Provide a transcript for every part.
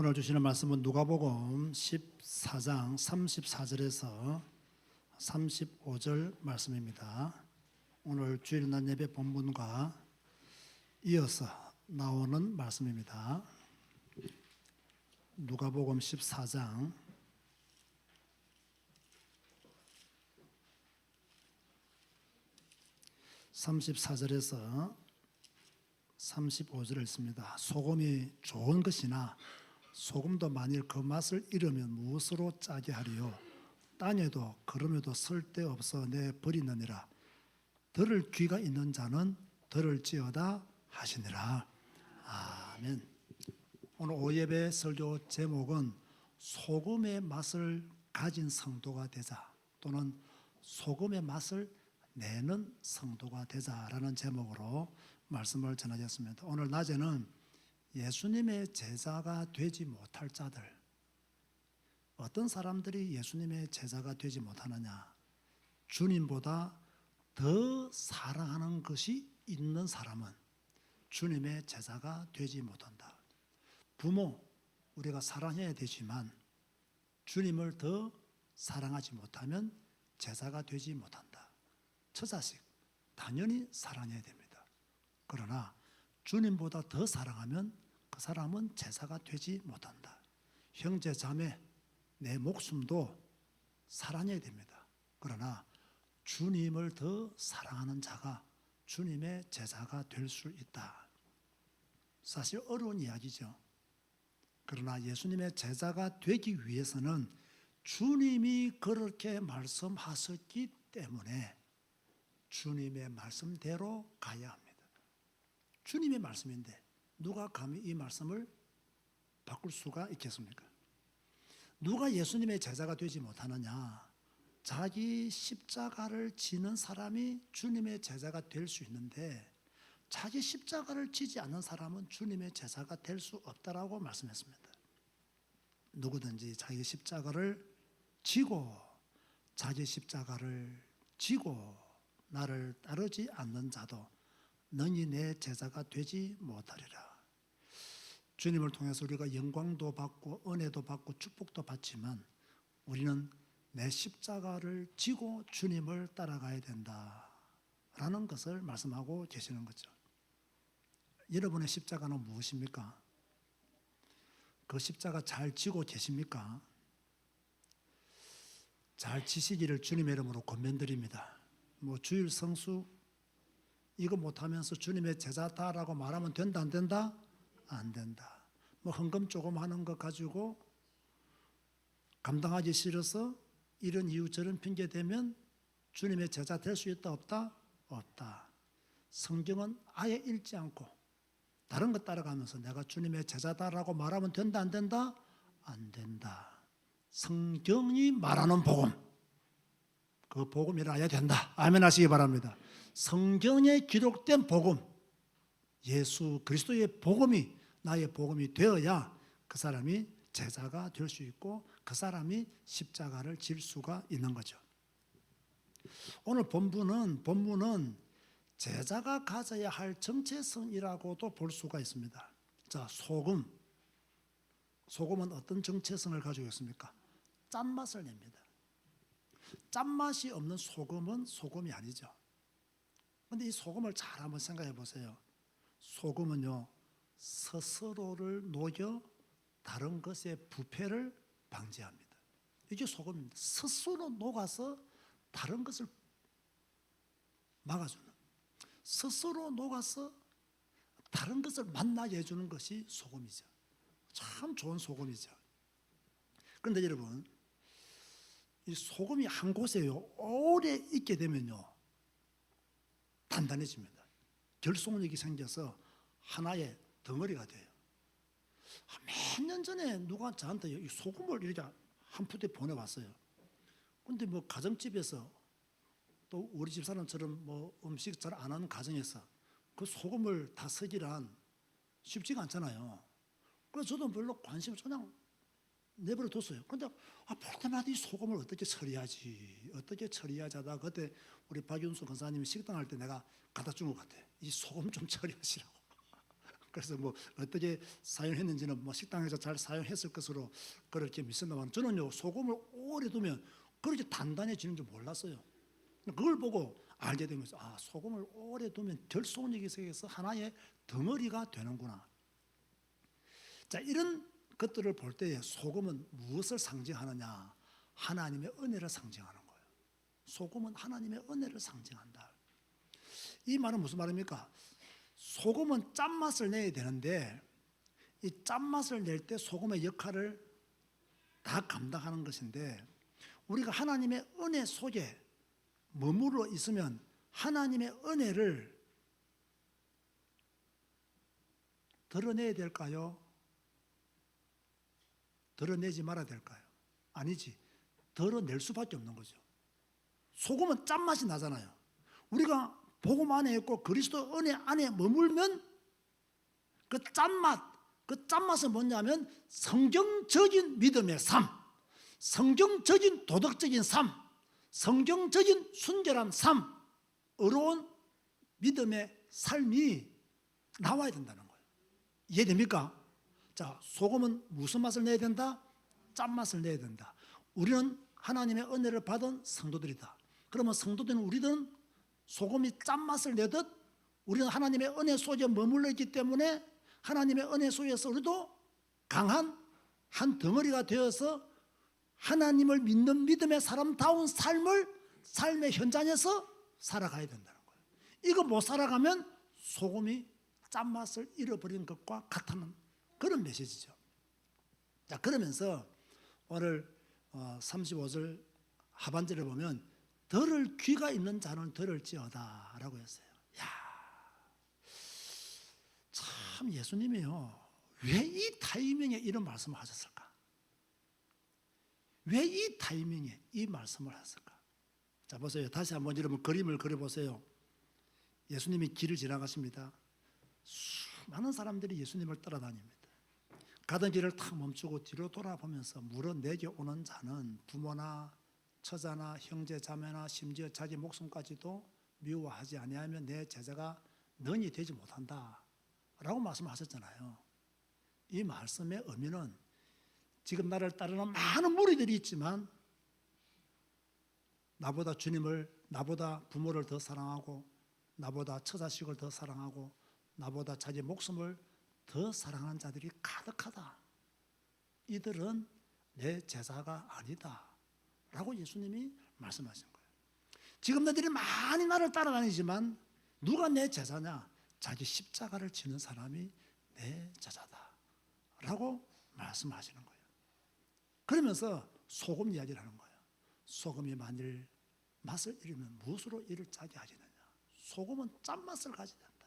오늘 주시는 말씀은 누가복음 14장 34절에서 35절 말씀입니다. 오늘 주일 날 예배 본문과 이어서 나오는 말씀입니다. 누가복음 14장 34절에서 35절을 읽습니다. 소금이 좋은 것이나 소금도 만일 그 맛을 잃으면 무엇으로 짜게 하리요? 땅에도 걸음에도 쓸데없어 내 버리느니라. 들을 귀가 있는 자는 들을 지어다 하시니라. 아멘. 오늘 오예배 설교 제목은 소금의 맛을 가진 성도가 되자 또는 소금의 맛을 내는 성도가 되자라는 제목으로 말씀을 전하겠습니다. 오늘 낮에는 예수님의 제자가 되지 못할 자들. 어떤 사람들이 예수님의 제자가 되지 못하느냐? 주님보다 더 사랑하는 것이 있는 사람은 주님의 제자가 되지 못한다. 부모 우리가 사랑해야 되지만 주님을 더 사랑하지 못하면 제자가 되지 못한다. 처자식 당연히 사랑해야 됩니다. 그러나 주님보다 더 사랑하면 그 사람은 제사가 되지 못한다. 형제 자매 내 목숨도 사랑해야 됩니다. 그러나 주님을 더 사랑하는 자가 주님의 제자가 될 수 있다. 사실 어려운 이야기죠. 그러나 예수님의 제자가 되기 위해서는 주님이 그렇게 말씀하셨기 때문에 주님의 말씀대로 가야 합니다. 주님의 말씀인데 누가 감히 이 말씀을 바꿀 수가 있겠습니까? 누가 예수님의 제자가 되지 못하느냐? 자기 십자가를 지는 사람이 주님의 제자가 될 수 있는데 자기 십자가를 지지 않는 사람은 주님의 제자가 될 수 없다라고 말씀했습니다. 누구든지 자기 십자가를 지고 자기 십자가를 지고 나를 따르지 않는 자도 너희 내 제자가 되지 못하리라. 주님을 통해서 우리가 영광도 받고 은혜도 받고 축복도 받지만 우리는 내 십자가를 지고 주님을 따라가야 된다 라는 것을 말씀하고 계시는 거죠. 여러분의 십자가는 무엇입니까? 그 십자가 잘 지고 계십니까? 잘 지시기를 주님의 이름으로 권면드립니다. 뭐 주일 성수 이거 못하면서 주님의 제자다라고 말하면 된다 안 된다? 안 된다. 뭐 헌금 조금 하는 거 가지고 감당하기 싫어서 이런 이유 저런 핑계 대면 주님의 제자 될 수 있다 없다? 없다. 성경은 아예 읽지 않고 다른 것 따라가면서 내가 주님의 제자다라고 말하면 된다 안 된다? 안 된다. 성경이 말하는 복음 그 복음이라야 된다. 아멘 하시기 바랍니다. 성경에 기록된 복음, 예수 그리스도의 복음이 나의 복음이 되어야 그 사람이 제자가 될 수 있고 그 사람이 십자가를 질 수가 있는 거죠. 오늘 본문은 본문은 제자가 가져야 할 정체성이라고도 볼 수가 있습니다. 자, 소금. 소금은 어떤 정체성을 가지고 있습니까? 짠맛을 냅니다. 짠맛이 없는 소금은 소금이 아니죠. 근데 이 소금을 잘 한번 생각해 보세요. 소금은요, 스스로를 녹여 다른 것의 부패를 방지합니다. 이게 소금입니다. 스스로 녹아서 다른 것을 막아주는, 스스로 녹아서 다른 것을 만나게 해주는 것이 소금이죠. 참 좋은 소금이죠. 그런데 여러분, 이 소금이 한 곳에요, 오래 있게 되면요, 단단해집니다. 결속력이 생겨서 하나의 덩어리가 돼요. 몇 년 전에 누가 저한테 이 소금을 이렇게 한 푸대 보내왔어요. 근데 뭐 가정집에서 또 우리 집 사람처럼 뭐 음식 잘 안 하는 가정에서 그 소금을 다 쓰기란 쉽지가 않잖아요. 그래서 저도 별로 관심 그냥 내버려 뒀어요. 근데 아, 볼 때마다 이 소금을 어떻게 처리하지? 어떻게 처리하자 다 그때 우리 박윤수 권사님이 식당 할 때 내가 갖다 준 것 같아. 이 소금 좀 처리하시라고. 그래서 뭐 어떻게 사용했는지는 뭐 식당에서 잘 사용했을 것으로 그렇게 믿습니다만 저는요 소금을 오래 두면 그렇게 단단해지는 줄 몰랐어요. 그걸 보고 알게 되면서 아 소금을 오래 두면 결속력이 생겨서 하나의 덩어리가 되는구나. 자 이런 것들을 볼 때에 소금은 무엇을 상징하느냐? 하나님의 은혜를 상징하는 거예요. 소금은 하나님의 은혜를 상징한다. 이 말은 무슨 말입니까? 소금은 짠맛을 내야 되는데 이 짠맛을 낼 때 소금의 역할을 다 감당하는 것인데 우리가 하나님의 은혜 속에 머물러 있으면 하나님의 은혜를 드러내야 될까요? 드러내지 말아야 될까요? 아니지. 드러낼 수밖에 없는 거죠. 소금은 짠맛이 나잖아요. 우리가 복음 안에 있고 그리스도 은혜 안에 머물면 그 짠맛, 그 짠맛은 뭐냐면 성경적인 믿음의 삶, 성경적인 도덕적인 삶, 성경적인 순결한 삶, 어려운 믿음의 삶이 나와야 된다는 거예요. 이해됩니까? 자, 소금은 무슨 맛을 내야 된다? 짠맛을 내야 된다. 우리는 하나님의 은혜를 받은 성도들이다. 그러면 성도들은 우리들은 소금이 짠맛을 내듯 우리는 하나님의 은혜 속에 머물러 있기 때문에 하나님의 은혜 속에서 우리도 강한 한 덩어리가 되어서 하나님을 믿는 믿음의 사람다운 삶을 삶의 현장에서 살아가야 된다는 거예요. 이거 못 살아가면 소금이 짠맛을 잃어버린 것과 같다는 그런 메시지죠. 자, 그러면서 오늘 35절 하반절에 보면 들을 귀가 있는 자는 들을지어다라고 했어요. 야, 참 예수님이요. 왜 이 타이밍에 이런 말씀을 하셨을까? 왜 이 타이밍에 이 말씀을 하셨을까? 자 보세요. 다시 한번 여러분 그림을 그려보세요. 예수님이 길을 지나가십니다. 수많은 사람들이 예수님을 따라다닙니다. 가던 길을 탁 멈추고 뒤로 돌아보면서 물어 내게 오는 자는 부모나 처자나 형제 자매나 심지어 자기 목숨까지도 미워하지 아니하면 내 제자가 능히 되지 못한다 라고 말씀하셨잖아요. 이 말씀의 의미는 지금 나를 따르는 많은 무리들이 있지만 나보다 주님을 나보다 부모를 더 사랑하고 나보다 처자식을 더 사랑하고 나보다 자기 목숨을 더 사랑하는 자들이 가득하다. 이들은 내 제자가 아니다. 라고 예수님이 말씀하신 거예요. 지금 너희들이 많이 나를 따라다니지만 누가 내 제자냐? 자기 십자가를 지는 사람이 내 제자다. 라고 말씀하시는 거예요. 그러면서 소금 이야기를 하는 거예요. 소금이 만일 맛을 잃으면 무엇으로 이를 짜게 하겠느냐? 소금은 짠맛을 가지게 된다.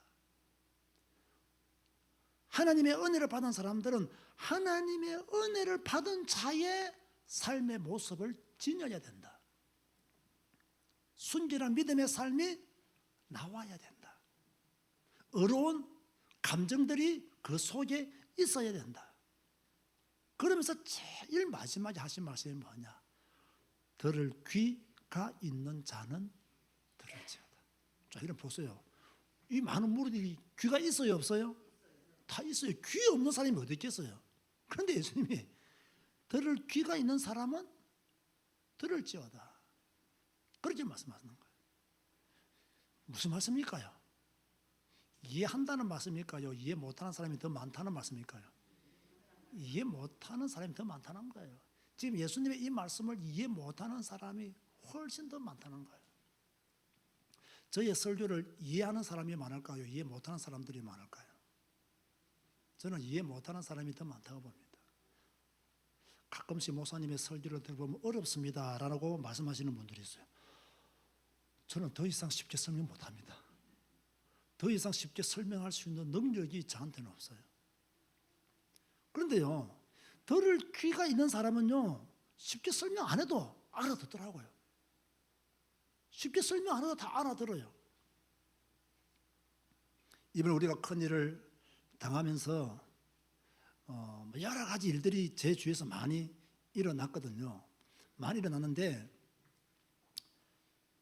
하나님의 은혜를 받은 사람들은 하나님의 은혜를 받은 자의 삶의 모습을 지녀야 된다. 순결한 믿음의 삶이 나와야 된다. 어려운 감정들이 그 속에 있어야 된다. 그러면서 제일 마지막에 하신 말씀이 뭐냐? 들을 귀가 있는 자는 들을지어다. 자, 이런 보세요. 이 많은 무리들이 귀가 있어요, 없어요? 다 있어요. 귀 없는 사람이 어디 있겠어요? 그런데 예수님이 들을 귀가 있는 사람은 들을지어다. 그렇게 말씀하시는 거예요. 무슨 말씀일까요? 이해한다는 말씀일까요? 이해 못하는 사람이 더 많다는 말씀일까요? 이해 못하는 사람이 더 많다는 거예요. 지금 예수님의 이 말씀을 이해 못하는 사람이 훨씬 더 많다는 거예요. 저의 설교를 이해하는 사람이 많을까요? 이해 못하는 사람들이 많을까요? 저는 이해 못하는 사람이 더 많다고 봅니다. 가끔씩 목사님의 설교를 들어보면 어렵습니다 라고 말씀하시는 분들이 있어요. 저는 더 이상 쉽게 설명 못 합니다. 더 이상 쉽게 설명할 수 있는 능력이 저한테는 없어요. 그런데요, 들을 귀가 있는 사람은요, 쉽게 설명 안 해도 알아듣더라고요. 쉽게 설명 안 해도 다 알아들어요. 이번에 우리가 큰 일을 당하면서 어, 뭐 여러 가지 일들이 제 주위에서 많이 일어났거든요. 많이 일어났는데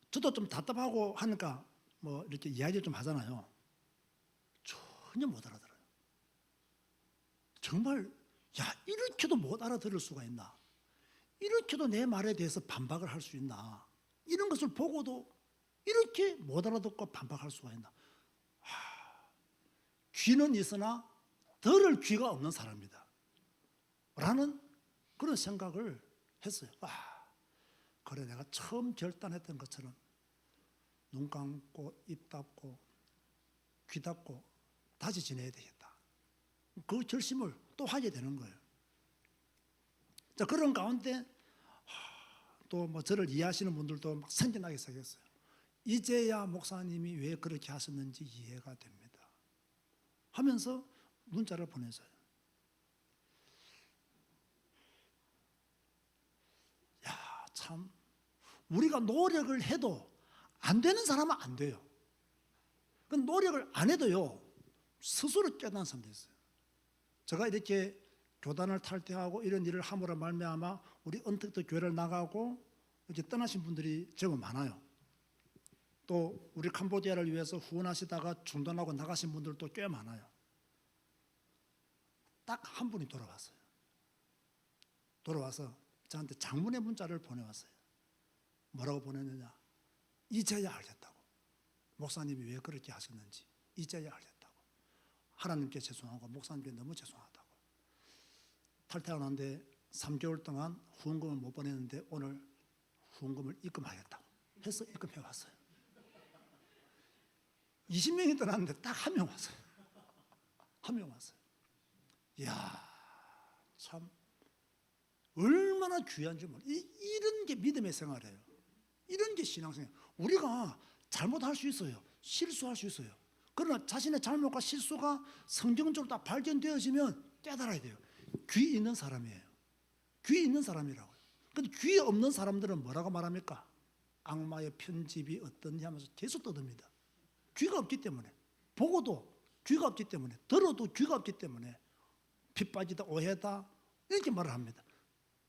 저도 좀 답답하고 하니까 뭐 이렇게 이야기를 좀 하잖아요. 전혀 못 알아들어요. 정말 야 이렇게도 못 알아들을 수가 있나? 이렇게도 내 말에 대해서 반박을 할 수 있나? 이런 것을 보고도 이렇게 못 알아듣고 반박할 수가 있나? 하, 귀는 있으나 들을 귀가 없는 사람이다. 라는 그런 생각을 했어요. 와, 그래 내가 처음 결단했던 것처럼 눈 감고 입 닫고 귀 닫고 다시 지내야 되겠다. 그 결심을 또 하게 되는 거예요. 자 그런 가운데 또 뭐 저를 이해하시는 분들도 막 생겨나기 시작했어요. 이제야 목사님이 왜 그렇게 하셨는지 이해가 됩니다. 하면서 문자를 보내서요. 야, 참 우리가 노력을 해도 안 되는 사람은 안 돼요. 그 노력을 안 해도요 스스로 깨닫는 사람도 있어요. 제가 이렇게 교단을 탈퇴하고 이런 일을 함으로 말미암아 우리 언택트 교회를 나가고 이렇게 떠나신 분들이 제법 많아요. 또 우리 캄보디아를 위해서 후원하시다가 중단하고 나가신 분들도 꽤 많아요. 딱 한 분이 돌아왔어요. 돌아와서 저한테 장문의 문자를 보내왔어요. 뭐라고 보냈느냐? 이제야 알겠다고. 목사님이 왜 그렇게 하셨는지 이제야 알겠다고. 하나님께 죄송하고 목사님께 너무 죄송하다고. 탈퇴하고 난데 3개월 동안 후원금을 못 보냈는데 오늘 후원금을 입금하겠다고 해서 입금해 왔어요. 20명이 떠났는데 딱 한 명 왔어요. 한 명 왔어요. 이야, 참 얼마나 귀한지 몰라. 이, 이런 게 믿음의 생활이에요. 이런 게 신앙생활. 우리가 잘못할 수 있어요. 실수할 수 있어요. 그러나 자신의 잘못과 실수가 성경적으로 다 발견되어지면 깨달아야 돼요. 귀 있는 사람이에요. 귀 있는 사람이라고요. 근데 귀 없는 사람들은 뭐라고 말합니까? 악마의 편집이 어떠냐 하면서 계속 떠듭니다. 귀가 없기 때문에 보고도 귀가 없기 때문에 들어도 귀가 없기 때문에 빗빠지다 오해다 이렇게 말을 합니다.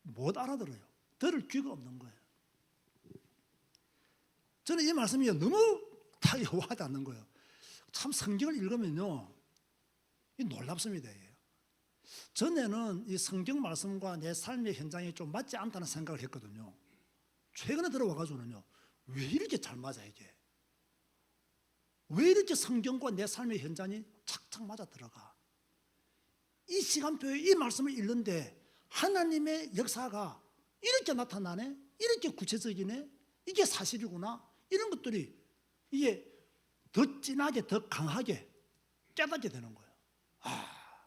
못 알아들어요. 들을 귀가 없는 거예요. 저는 이 말씀이 너무 다 와닿는 거예요. 참 성경을 읽으면요, 이 놀랍습니다. 전에는 이 성경 말씀과 내 삶의 현장이 좀 맞지 않다는 생각을 했거든요. 최근에 들어와가지고는요, 왜 이렇게 잘 맞아 이게? 왜 이렇게 성경과 내 삶의 현장이 착착 맞아 들어가? 이 시간표에 이 말씀을 읽는데 하나님의 역사가 이렇게 나타나네? 이렇게 구체적이네? 이게 사실이구나? 이런 것들이 이게 더 진하게, 더 강하게 깨닫게 되는 거예요. 아,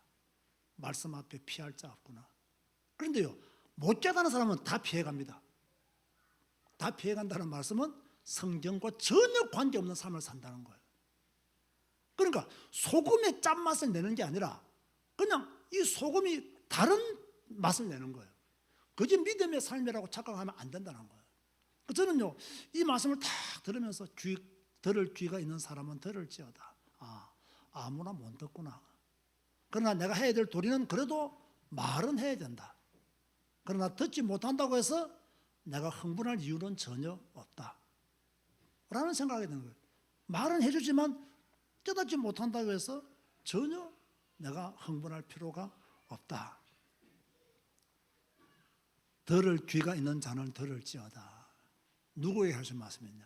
말씀 앞에 피할 자 없구나. 그런데요, 못 깨닫는 사람은 다 피해갑니다. 다 피해간다는 말씀은 성경과 전혀 관계없는 삶을 산다는 거예요. 그러니까 소금의 짠맛을 내는 게 아니라 그냥 이 소금이 다른 맛을 내는 거예요. 그게 믿음의 삶이라고 착각하면 안 된다는 거예요. 저는요 이 말씀을 딱 들으면서 귀 들을 귀가 있는 사람은 들을지어다. 아 아무나 못 듣구나. 그러나 내가 해야 될 도리는 그래도 말은 해야 된다. 그러나 듣지 못한다고 해서 내가 흥분할 이유는 전혀 없다. 라는 생각이 드는 거예요. 말은 해주지만 깨닫지 못한다고 해서 전혀 내가 흥분할 필요가 없다. 들을 귀가 있는 자는 들을지어다. 누구에게 하신 말씀이냐?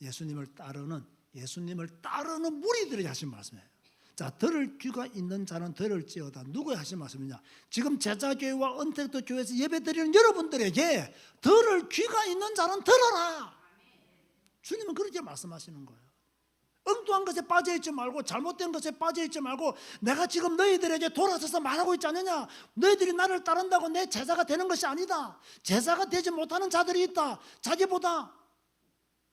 예수님을 따르는 예수님을 따르는 무리들에게 하신 말씀이에요. 자, 들을 귀가 있는 자는 들을지어다. 누구에 하신 말씀이냐? 지금 제자교회와 언택도 교회에서 예배드리는 여러분들에게 들을 귀가 있는 자는 들어라. 주님은 그렇게 말씀하시는 거예요. 엉뚱한 것에 빠져 있지 말고 잘못된 것에 빠져 있지 말고 내가 지금 너희들에게 돌아서서 말하고 있지 않느냐? 너희들이 나를 따른다고 내 제자가 되는 것이 아니다. 제자가 되지 못하는 자들이 있다. 자기보다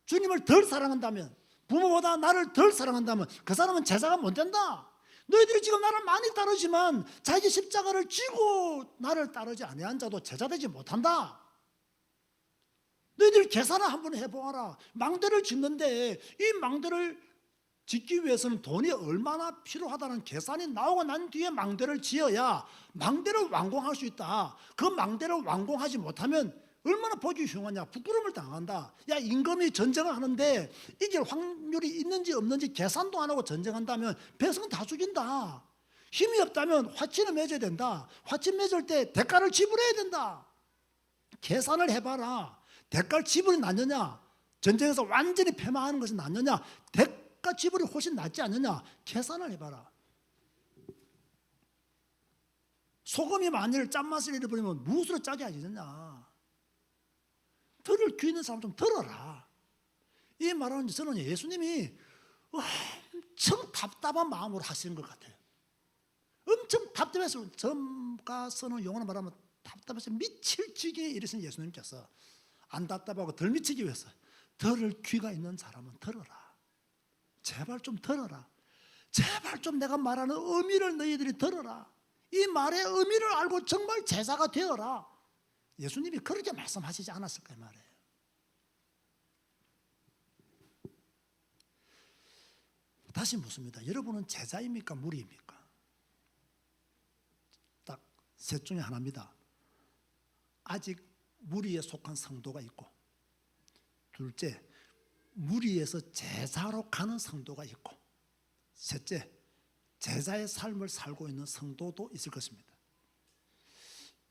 주님을 덜 사랑한다면 부모보다 나를 덜 사랑한다면 그 사람은 제자가 못 된다. 너희들이 지금 나를 많이 따르지만 자기 십자가를 쥐고 나를 따르지 아니한 자도 제자 되지 못한다. 너희들 계산을 한번 해보아라. 망대를 짓는데 이 망대를 짓기 위해서는 돈이 얼마나 필요하다는 계산이 나오고 난 뒤에 망대를 지어야 망대를 완공할 수 있다. 그 망대를 완공하지 못하면 얼마나 보기 흉하냐. 부끄러움을 당한다. 야, 임금이 전쟁을 하는데 이길 확률이 있는지 없는지 계산도 안 하고 전쟁한다면 백성 다 죽인다. 힘이 없다면 화친을 맺어야 된다. 화친 맺을 때 대가를 지불해야 된다. 계산을 해봐라. 대가를 지불이 낫느냐? 전쟁에서 완전히 패망하는 것이 낫느냐? 대 가 지불이 훨씬 낫지 않느냐? 계산을 해봐라. 소금이 만일 짠맛을 잃어버리면 무엇으로 짜게 하겠느냐? 들을 귀 있는 사람 좀 들어라. 이 말은 저는 예수님이 엄청 답답한 마음으로 하시는 것 같아요. 엄청 답답해서 점가서는 용어로 말하면 답답해서 미칠 지경에 이르신 예수님께서 안 답답하고 덜 미치기 위해서 들을 귀가 있는 사람은 들어라. 제발 좀 들어라. 제발 좀 내가 말하는 의미를 너희들이 들어라. 이 말의 의미를 알고 정말 제자가 되어라. 예수님이 그렇게 말씀하시지 않았을까 이 말이에요. 다시 묻습니다. 여러분은 제자입니까? 무리입니까? 딱 셋 중에 하나입니다. 아직 무리에 속한 성도가 있고 둘째 무리에서 제자로 가는 성도가 있고 셋째 제자의 삶을 살고 있는 성도도 있을 것입니다.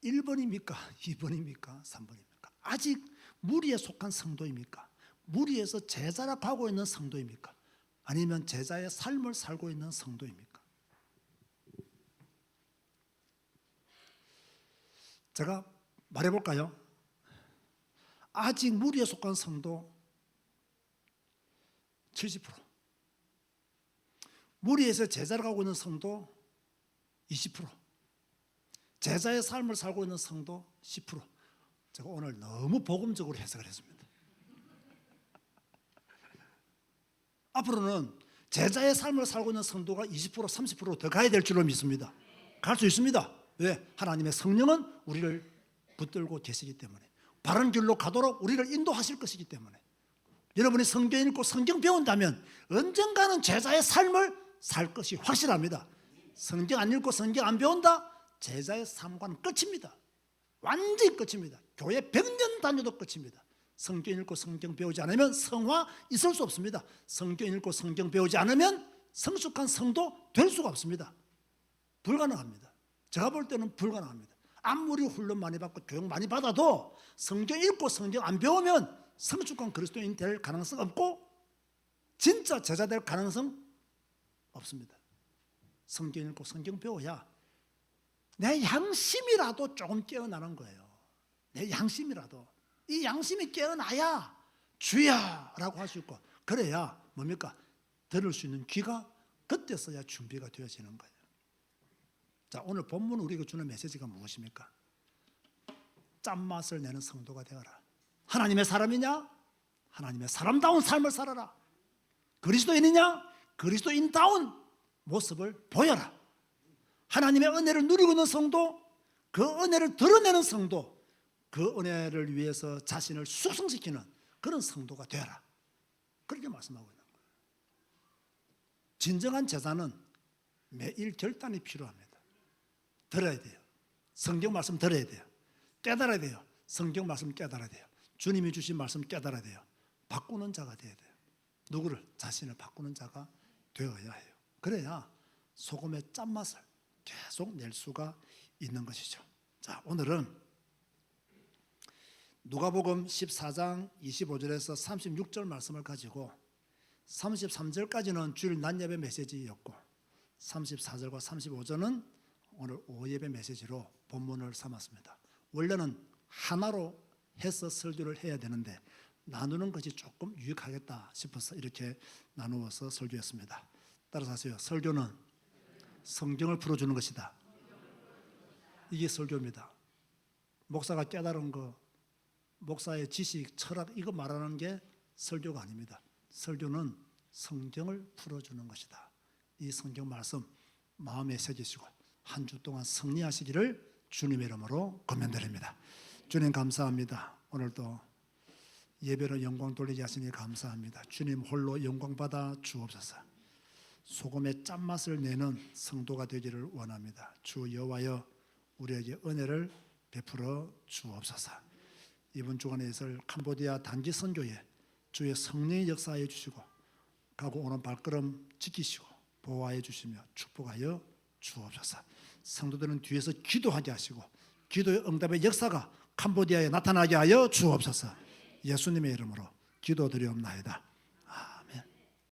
1번입니까? 2번입니까? 3번입니까? 아직 무리에 속한 성도입니까? 무리에서 제자라 가고 있는 성도입니까? 아니면 제자의 삶을 살고 있는 성도입니까? 제가 말해 볼까요? 아직 무리에 속한 성도 70%. 무리에서 제자를 가고 있는 성도 20%. 제자의 삶을 살고 있는 성도 10%. 제가 오늘 너무 복음적으로 해석을 했습니다. 앞으로는 제자의 삶을 살고 있는 성도가 20% 30%더 가야 될 줄로 믿습니다. 갈 수 있습니다. 왜? 하나님의 성령은 우리를 붙들고 계시기 때문에 바른 길로 가도록 우리를 인도하실 것이기 때문에 여러분이 성경 읽고 성경 배운다면 언젠가는 제자의 삶을 살 것이 확실합니다. 성경 안 읽고 성경 안 배운다? 제자의 삶과는 끝입니다. 완전히 끝입니다. 교회 100년 다녀도 끝입니다. 성경 읽고 성경 배우지 않으면 성화 있을 수 없습니다. 성경 읽고 성경 배우지 않으면 성숙한 성도 될 수가 없습니다. 불가능합니다. 제가 볼 때는 불가능합니다. 아무리 훈련 많이 받고 교육 많이 받아도 성경 읽고 성경 안 배우면 성숙한 그리스도인 될 가능성 없고 진짜 제자 될 가능성 없습니다. 성경 읽고 성경 배워야 내 양심이라도 조금 깨어나는 거예요. 내 양심이라도 이 양심이 깨어나야 주야라고 할 수 있고 그래야 뭡니까 들을 수 있는 귀가 그때서야 준비가 되어지는 거예요. 자 오늘 본문 우리가 주는 메시지가 무엇입니까? 짠맛을 내는 성도가 되어라. 하나님의 사람이냐? 하나님의 사람다운 삶을 살아라. 그리스도인이냐? 그리스도인다운 모습을 보여라. 하나님의 은혜를 누리고 있는 성도, 그 은혜를 드러내는 성도, 그 은혜를 위해서 자신을 숙성시키는 그런 성도가 되라. 그렇게 말씀하고 있는 거예요. 진정한 제자는 매일 결단이 필요합니다. 들어야 돼요. 성경 말씀 들어야 돼요. 깨달아야 돼요. 성경 말씀 깨달아야 돼요. 주님이 주신 말씀 깨달아야 돼요. 바꾸는 자가 돼야 돼요. 누구를? 자신을 바꾸는 자가 되어야 해요. 그래야 소금의 짠맛을 계속 낼 수가 있는 것이죠. 자, 오늘은 누가복음 14장 25절에서 36절 말씀을 가지고 33절까지는 주일 낮 예배 메시지였고 34절과 35절은 오늘 오후 예배 메시지로 본문을 삼았습니다. 원래는 하나로 해서 설교를 해야 되는데 나누는 것이 조금 유익하겠다 싶어서 이렇게 나누어서 설교했습니다. 따라서 하세요. 설교는 성경을 풀어주는 것이다. 이게 설교입니다. 목사가 깨달은 거, 목사의 지식, 철학 이거 말하는 게 설교가 아닙니다. 설교는 성경을 풀어주는 것이다. 이 성경 말씀 마음에 새기시고 한 주 동안 승리하시기를 주님의 이름으로 권면드립니다. 주님 감사합니다. 오늘도 예배로 영광 돌리게 하시니 감사합니다. 주님 홀로 영광 받아 주옵소서. 소금의 짠맛을 내는 성도가 되기를 원합니다. 주 여호와여 우리에게 은혜를 베풀어 주옵소서. 이번 주간에 있을 캄보디아 단기 선교에 주의 성령의 역사해 주시고 가고 오는 발걸음 지키시고 보호하여 주시며 축복하여 주옵소서. 성도들은 뒤에서 기도하게 하시고 기도의 응답의 역사가 캄보디아에 나타나게 하여 주옵소서. 예수님의 이름으로 기도드리옵나이다.